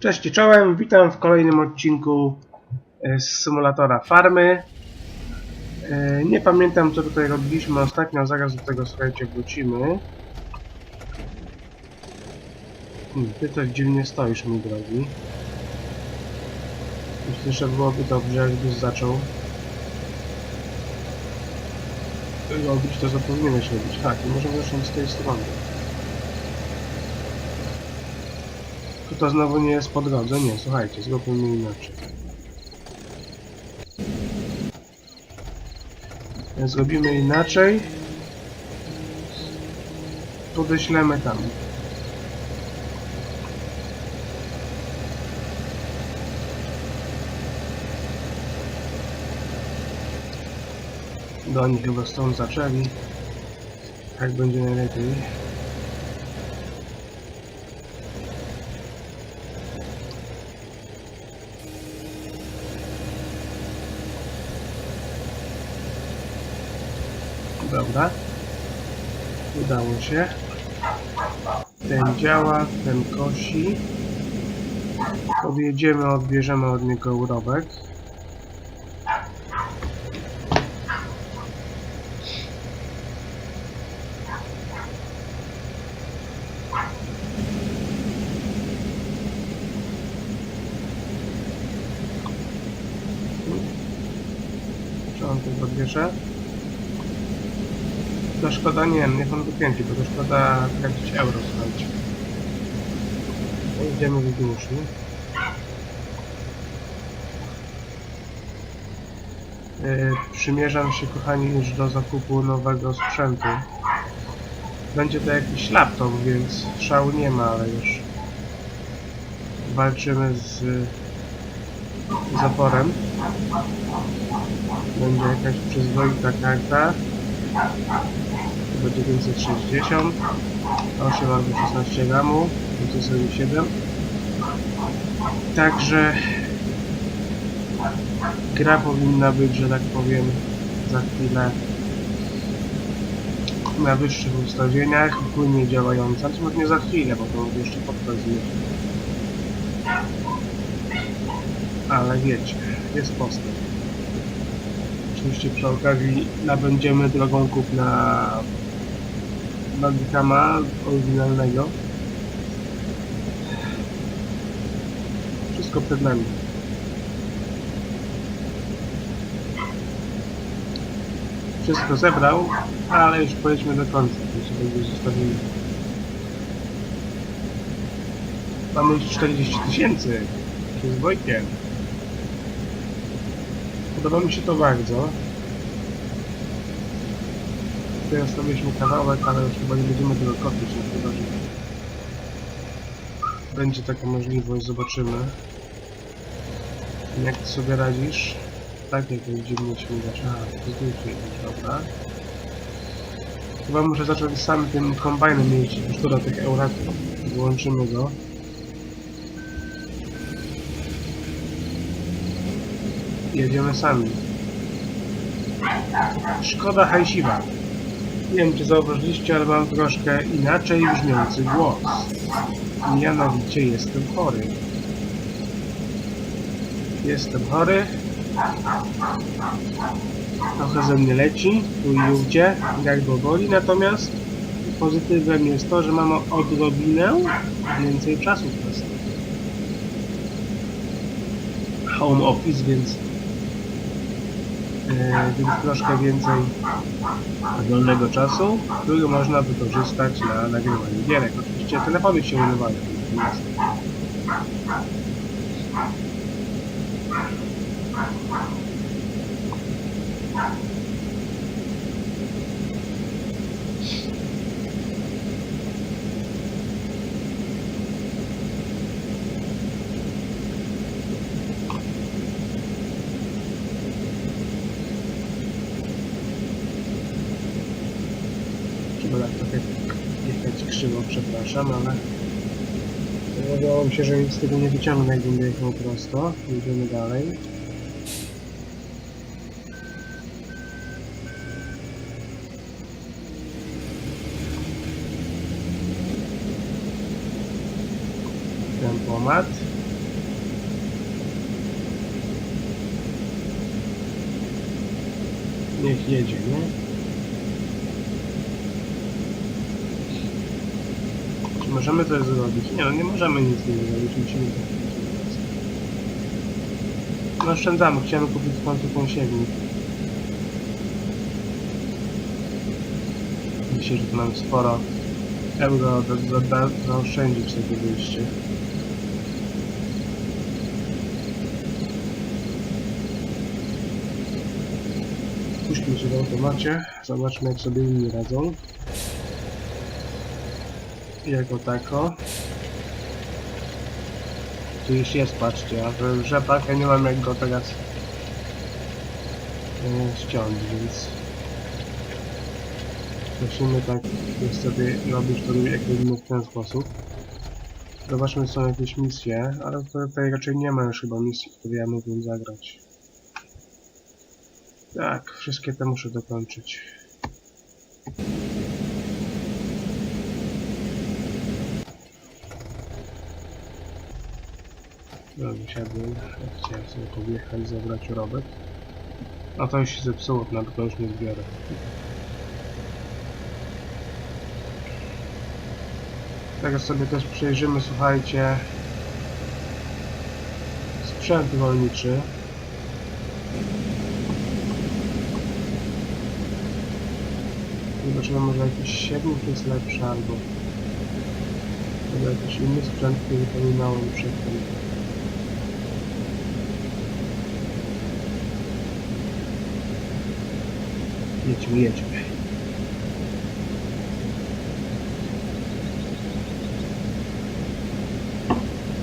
Cześć i czołem, witam w kolejnym odcinku e, z symulatora farmy. E, Nie pamiętam co tutaj robiliśmy ostatnio, zaraz do tego słuchajcie wrócimy. Hmm, ty coś dziwnie stoisz mój drogi. Myślę, że byłoby dobrze jakbyś zaczął robić to co powinieneś robić. Tak, i możemy zacząć z tej strony. To znowu nie jest po drodze? Nie, słuchajcie, zróbmy inaczej. Zrobimy inaczej. Podeślemy tam. Do nich chyba stąd zaczęli. Tak będzie najlepiej. Dobra. Udało się. Ten działa, ten kosi. Podjedziemy, odbierzemy od niego urobek. Tego odbierze? To szkoda, nie, niech on wykręci, bo to szkoda tracić euro, słuchajcie. Idziemy w dłuższy. Yy, przymierzam się, kochani, już do zakupu nowego sprzętu. Będzie to jakiś laptop, więc szału nie ma, ale już walczymy z zaporem. Będzie jakaś przyzwoita karta. Chyba 960 8 albo 16 ramu procesor 7 także gra powinna być, że tak powiem za chwilę na wyższych ustawieniach płynnie działająca, czy może nie za chwilę, bo to jeszcze podkazuje ale wiecie, jest postęp. Oczywiście przy okazji nabędziemy drogą kupna Bandicama oryginalnego. Wszystko przed nami. Wszystko zebrał, ale już pojedźmy do końca, się będzie zostawimy. Mamy już 40 tysięcy z Wojkiem. Podoba mi się to bardzo. Teraz robiliśmy kawałek, ale już chyba nie będziemy tego kopić na chyba, że będzie taka możliwość, zobaczymy. Jak ty sobie radzisz? Tak, jak dziwnie śmigasz. A, to zdjęcie już, dobra. Chyba muszę zacząć sam tym kombajnem jeździć, już do tych euraków. Wyłączymy go. Jedziemy sami. Szkoda hajsiwa. Nie wiem, czy zauważyliście, ale mam troszkę inaczej brzmiący głos. Mianowicie jestem chory. Jestem chory. Trochę ze mnie leci, tu i ówdzie, jak go boli, natomiast pozytywem jest to, że mamy odrobinę więcej czasu pracy. Home office, więc więc troszkę więcej wolnego czasu, który można wykorzystać na nagrywanie gierek. Oczywiście telefony się urywają. natomiast No, przepraszam, ale wydawało mi się, że nic z tego nie wyciągnę, jak będę jechał prosto. Idziemy dalej. Tempomat. Niech jedzie, nie? Czy możemy coś zrobić? Nie, no nie możemy nic nie zrobić, musimy to No oszczędzamy, chciałem kupić w końcu tą siewnik. Myślę, że tu mam sporo euro do, do, do, zaoszczędzić sobie wyjście. Puśćmy się w automacie, zobaczmy jak sobie inni radzą. Jako tako. Tu już jest, patrzcie, a w rzepak ja nie mam jak go teraz e, ściąć, więc musimy tak niestety robić to jak w ten sposób. Zobaczmy, są jakieś misje, ale tutaj raczej nie ma już chyba misji, które ja mógłbym zagrać. Tak, wszystkie te muszę dokończyć. No, wysiadłem. Chciałem sobie podjechać, zabrać robek. A to już się zepsuło, na to już nie zbiorę. Teraz sobie też przejrzymy, słuchajcie, sprzęt rolniczy. Zobaczymy, może jakiś siewnik jest lepszy, albo albo jakiś inny sprzęt, który wypominałem przedtem. Jedźmy, jedźmy.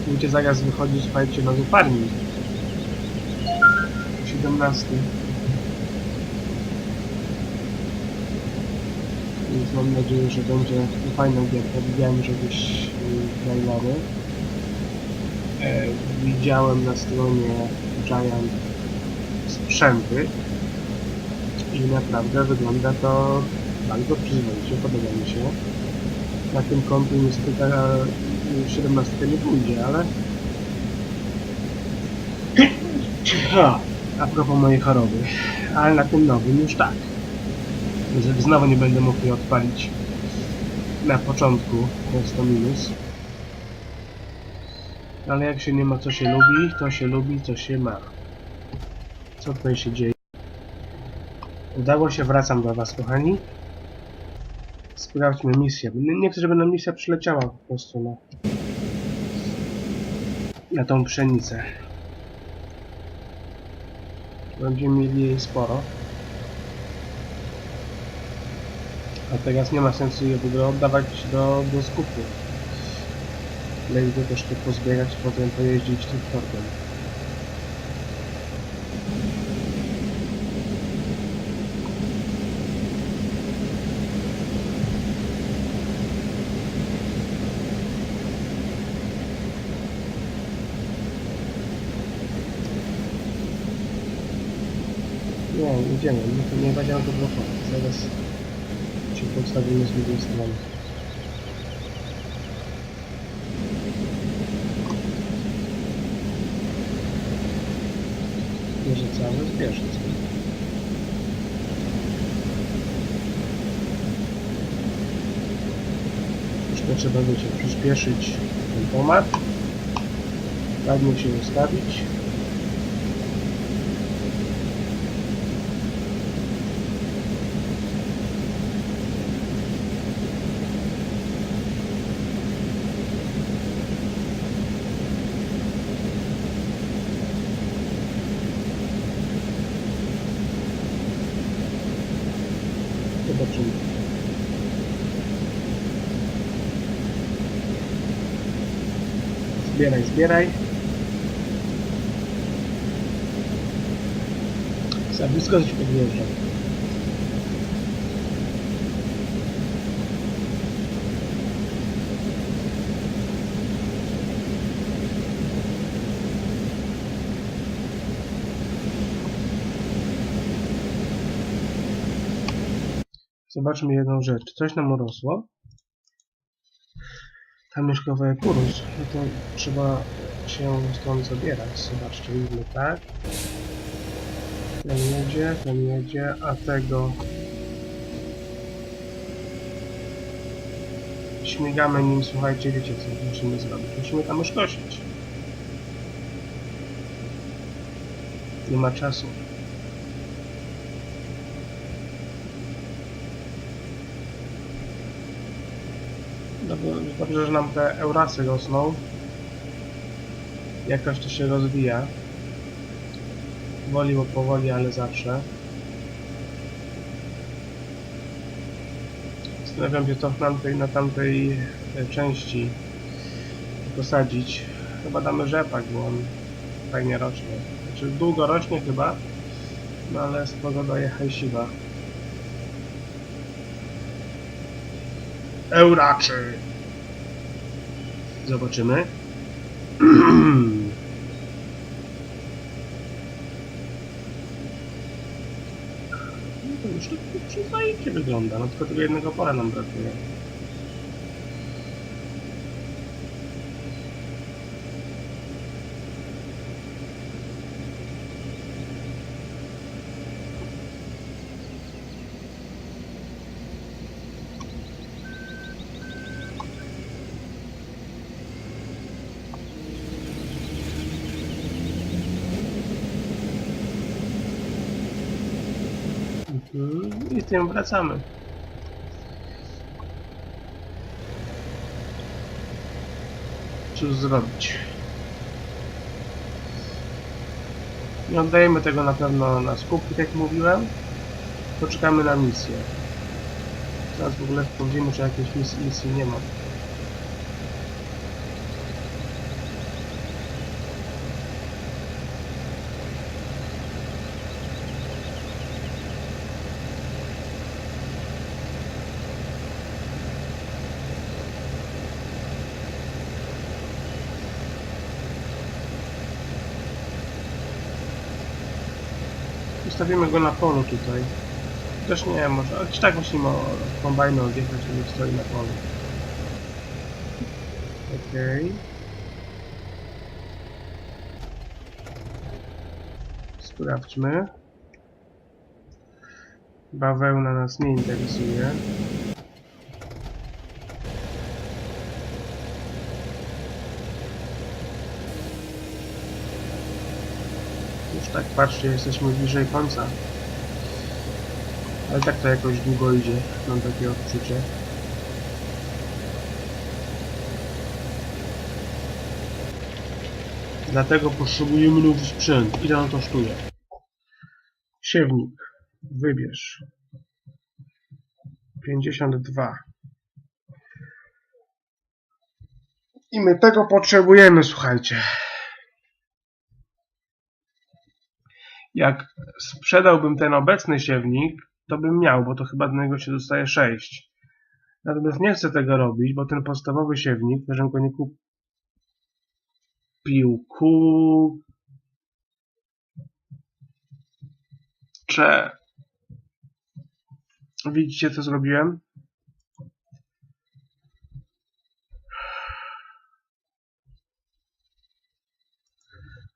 Będzie zaraz wychodzić, słuchajcie, nowy farming. 17. Więc mam nadzieję, że będzie fajna gierka. Widziałem, że gdzieś y, trailery. E, widziałem na stronie Giant sprzęty i naprawdę wygląda to bardzo przyzwoicie, podoba mi się. Na tym kontu niestety ta 17 nie pójdzie, ale... A propos mojej choroby. Ale na tym nowym już tak. Znowu nie będę mógł jej odpalić na początku, to jest to minus. Ale jak się nie ma co się lubi, to się lubi co się ma. Co tutaj się dzieje? Udało się, wracam do was kochani. Sprawdźmy misję. Nie, chcę, żeby nam misja przyleciała po prostu na, na tą pszenicę. Będziemy mieli jej sporo. A teraz nie ma sensu je w ogóle oddawać do, do skupu. Lepiej to troszkę pozbierać, potem pojeździć tym tortem. Nie, idziemy, nie, to nie będzie to blokować. Zaraz się postawimy z drugiej strony. Bierze całe, zbierze całe. Troszkę trzeba, wiecie, przyspieszyć tempomat. Ładnie się ustawić. Zobaczymy. Zbieraj, zbieraj. Za blisko ci podjeżdża. Zobaczmy jedną rzecz. Coś nam urosło. Tam już kawałek urósł. No to trzeba się stąd zabierać. Zobaczcie, widzimy tak. Ten jedzie, ten jedzie, a tego... Śmigamy nim, słuchajcie, wiecie co musimy zrobić? Musimy tam już kosić. Nie ma czasu. Dobrze, że nam te eurasy rosną. Jakoś to się rozwija. Woli, bo powoli, ale zawsze. Zastanawiam się, co tamtej, na tamtej e, części posadzić. Chyba damy rzepak, bo on fajnie rośnie. Znaczy długo rośnie chyba, no ale sporo daje hajsiwa. Euraczy! Zobaczymy. No to już to przyzwoicie wygląda, no tylko tego jednego pola nam brakuje. Tym wracamy. Cóż zrobić? Nie oddajemy tego na pewno na skupki, tak jak mówiłem. Poczekamy na misję. Teraz w ogóle sprawdzimy, czy jakiejś misji, misji nie ma. Ustawimy go na polu tutaj. Też nie, może, czy tak musimy kombajny odjechać, nie stoi na polu. Okej. Sprawdźmy. Bawełna nas nie interesuje. Już tak patrzcie, jesteśmy bliżej końca. Ale tak to jakoś długo idzie, mam takie odczucie. Dlatego potrzebujemy nowy sprzęt. Ile on kosztuje? Siewnik. Wybierz. 52. I my tego potrzebujemy, słuchajcie. Jak sprzedałbym ten obecny siewnik, to bym miał, bo to chyba do niego się dostaje 6. Natomiast nie chcę tego robić, bo ten podstawowy siewnik, żebym go nie kupił ku... Cze... Widzicie, co zrobiłem?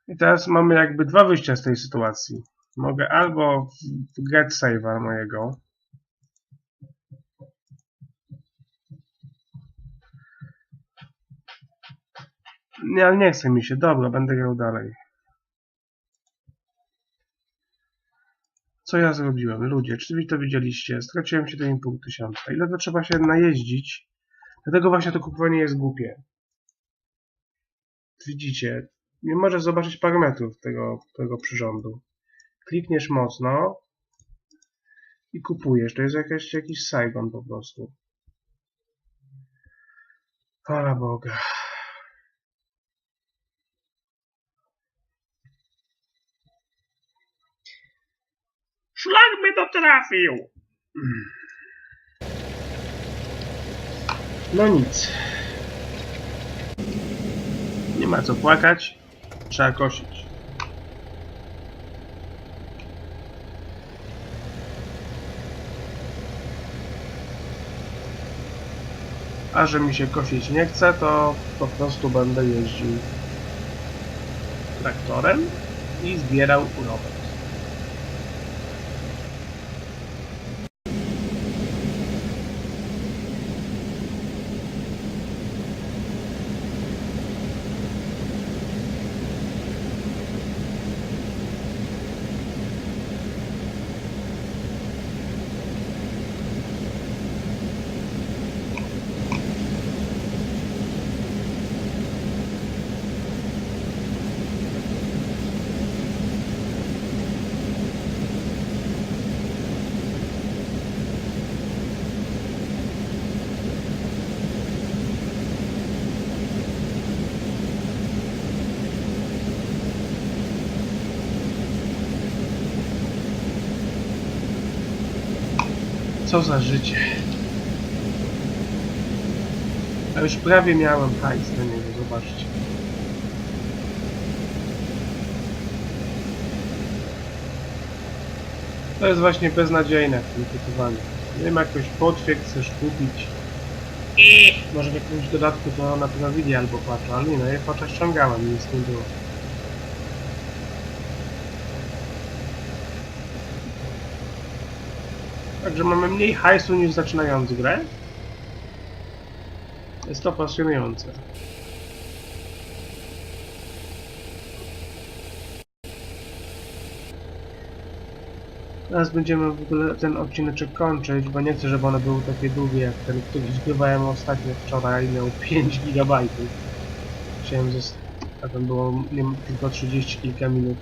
I teraz mamy jakby dwa wyjścia z tej sytuacji. Mogę albo w get save'a mojego Nie, ale nie chce mi się. Dobra, będę grał dalej. Co ja zrobiłem? Ludzie, czy to widzieliście? Straciłem 7,5 tysiąca. Ile to trzeba się najeździć? Dlatego właśnie to kupowanie jest głupie. Widzicie, nie możesz zobaczyć parametrów tego, tego przyrządu. Klikniesz mocno i kupujesz. To jest jakaś, jakiś Saigon po prostu. Pana Boga. Szlak mnie to trafił! No nic. Nie ma co płakać. Trzeba kosić. A że mi się kosić nie chce, to po prostu będę jeździł traktorem i zbierał urobek. Co za życie. A już prawie miałem hajs na niego, zobaczcie. To jest właśnie beznadziejne w tym typowaniu. Nie wiem, jakoś potwiek chcesz kupić. Może w jakimś dodatku to naprawili albo patcha, ale nie no, ja patcha ściągałem, nic nie było. Także mamy mniej hajsu niż zaczynając grę. Jest to pasjonujące. Teraz będziemy w ogóle ten odcineczek kończyć, bo nie chcę, żeby one były takie długie jak ten, który zgrywałem ostatnio wczoraj, miał 5 GB. Chciałem zostać, tam było nie, tylko 30 kilka minut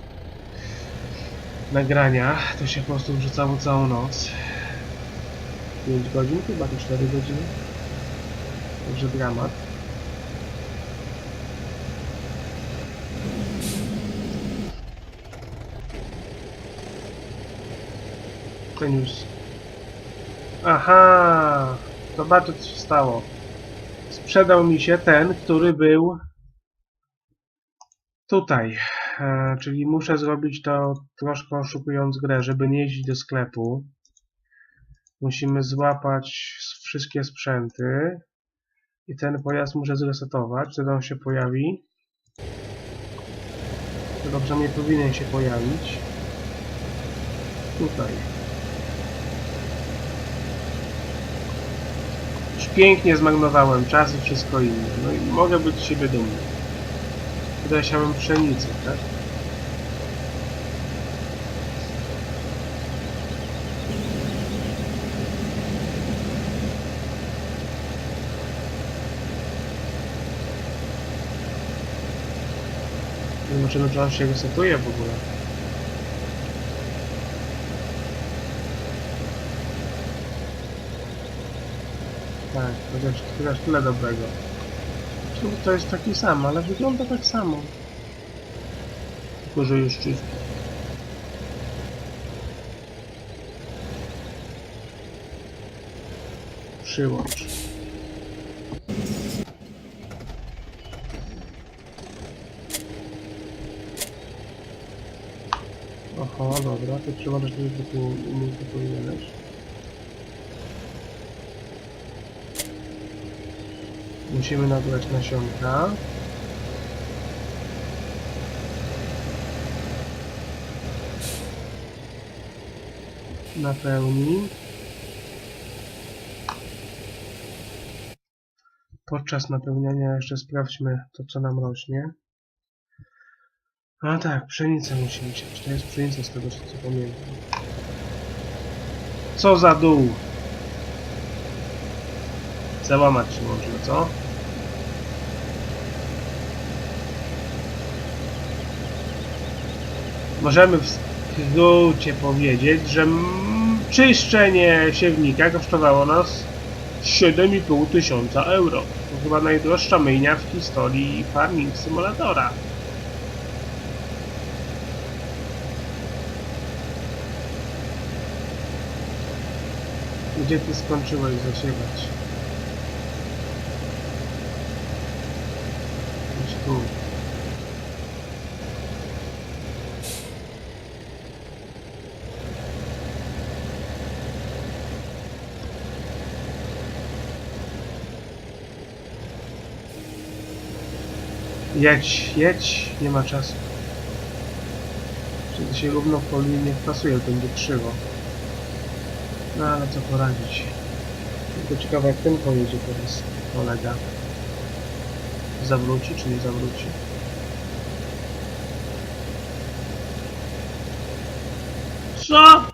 nagrania, to się po prostu wrzucało całą noc. 5 godzin, chyba to 4 godziny. Także dramat. Już... Aha! Zobaczcie co się stało. Sprzedał mi się ten, który był tutaj. E, czyli muszę zrobić to troszkę oszukując grę, żeby nie jeździć do sklepu. Musimy złapać wszystkie sprzęty. I ten pojazd muszę zresetować, wtedy on się pojawi. To nie powinien się pojawić. Tutaj. Już pięknie zmarnowałem czas i wszystko inne. No i mogę być z siebie dumny. Tutaj siałem pszenicę, tak? Zobaczymy, czy on się resetuje w ogóle. Tak, chociaż, chociaż tyle dobrego. To jest taki sam, ale wygląda tak samo. Tylko, że już czysty. Przyłącz. Dobra, to trzeba umieć to powinieneś. Musimy nabrać nasionka. Napełnij. Podczas napełniania jeszcze sprawdźmy to, co nam rośnie. A tak, pszenicę musimy siać. To jest pszenica z tego, co pamiętam. Co za dół! Załamać się można, co? Możemy w skrócie powiedzieć, że czyszczenie siewnika kosztowało nas 7,5 tysiąca euro. To chyba najdroższa myjnia w historii Farming Simulatora. Gdzie ty skończyłeś zasiewać? Tu. Jedź, jedź, nie ma czasu. Kiedy się równo po linii nie wpasuje, to będzie krzywo. No ale co poradzić. Tylko ciekawe jak ten pojedzie teraz kolega. Zawróci czy nie zawróci? Co?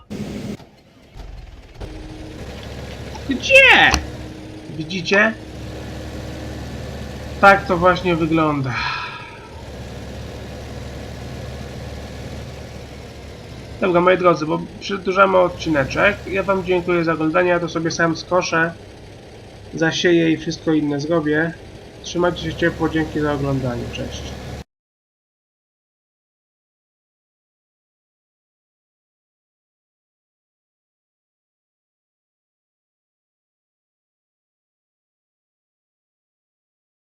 Gdzie? Widzicie? Tak to właśnie wygląda. Dobra, moi drodzy, bo przedłużamy odcineczek. Ja wam dziękuję za oglądanie, ja to sobie sam skoszę, zasieję i wszystko inne zrobię. Trzymajcie się ciepło, dzięki za oglądanie, cześć.